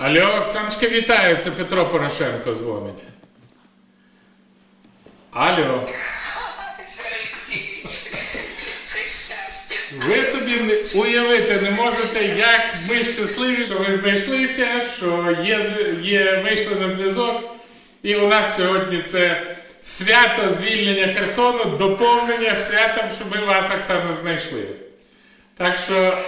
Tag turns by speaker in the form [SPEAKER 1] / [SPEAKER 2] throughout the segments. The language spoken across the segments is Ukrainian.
[SPEAKER 1] Алло, Оксаночка, вітаю, це Петро Порошенко дзвонить. Алло, ви собі уявити не можете, як ми щасливі, що ви знайшлися, що є, є, вийшли на зв'язок. І у нас сьогодні це свято звільнення Херсону, доповнення святом, що ми вас, Оксано, знайшли. Так що,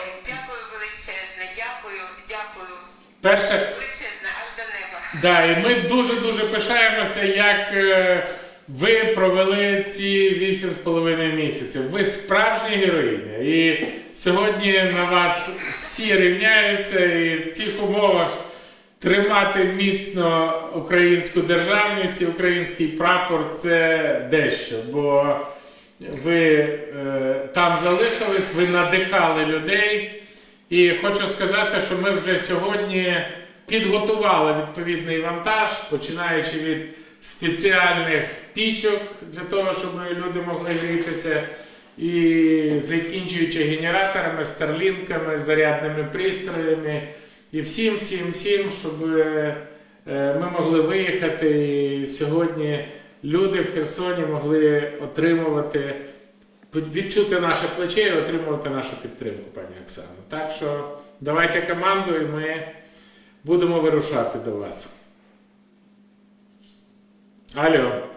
[SPEAKER 1] перше,
[SPEAKER 2] Величезне, аж до неба.
[SPEAKER 1] Да, і ми дуже-дуже пишаємося, як е, ви провели ці вісім з половиною місяців. Ви справжні героїня. І сьогодні на вас всі рівняються, і в цих умовах тримати міцно українську державність і український прапор це дещо. Бо ви е, там залишились, ви надихали людей. І хочу сказати, що ми вже сьогодні підготували відповідний вантаж, починаючи від спеціальних пічок для того, щоб люди могли грітися, і закінчуючи генераторами, старлінками, зарядними пристроями, і всім, всім, всім, щоб е, ми могли виїхати. І сьогодні люди в Херсоні могли отримувати відчути наше плече і отримувати нашу підтримку, пані Оксано. Так що давайте команду і ми будемо вирушати до вас. Алло.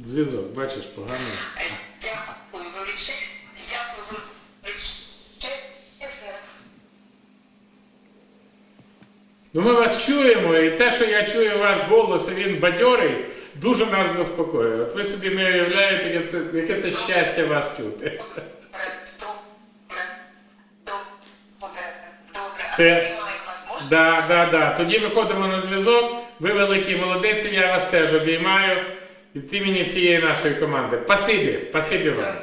[SPEAKER 1] Зв'язок, бачиш, поганий.
[SPEAKER 2] Е, Дякую величезне, дякую величезне.
[SPEAKER 1] Ну, ми вас чуємо, і те, що я чую ваш голос, і він бадьорий, дуже нас заспокоює. От ви собі не уявляєте, яке це, яке це щастя вас чути.
[SPEAKER 2] Можна?
[SPEAKER 1] Да, да, да. Тоді виходимо на зв'язок. Ви великий молодець, я вас теж обіймаю. Від імені всієї нашої команди. Пасибі, пасибі вам.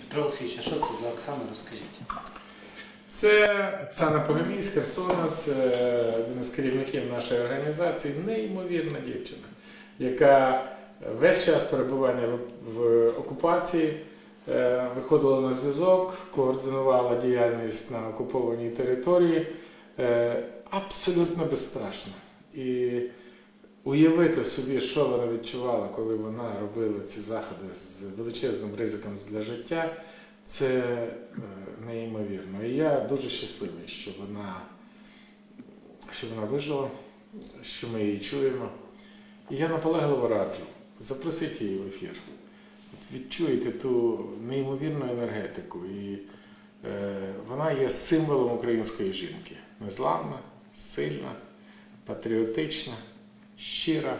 [SPEAKER 3] Петро Олексійович, а що це за Оксана? Розкажіть.
[SPEAKER 1] Це Оксана Погомій з Херсона, це один із керівників нашої організації, неймовірна дівчина, яка весь час перебування в, окупації е, виходила на зв'язок, координувала діяльність на окупованій території е, абсолютно безстрашно. І уявити собі, що вона відчувала, коли вона робила ці заходи з величезним ризиком для життя, це е, неймовірно. І я дуже щасливий, що вона, що вона вижила, що ми її чуємо. І я наполегливо раджу, запросіть її в ефір. Відчуєте ту неймовірну енергетику. І е, вона є символом української жінки. Незламна, сильна, патріотична, щира,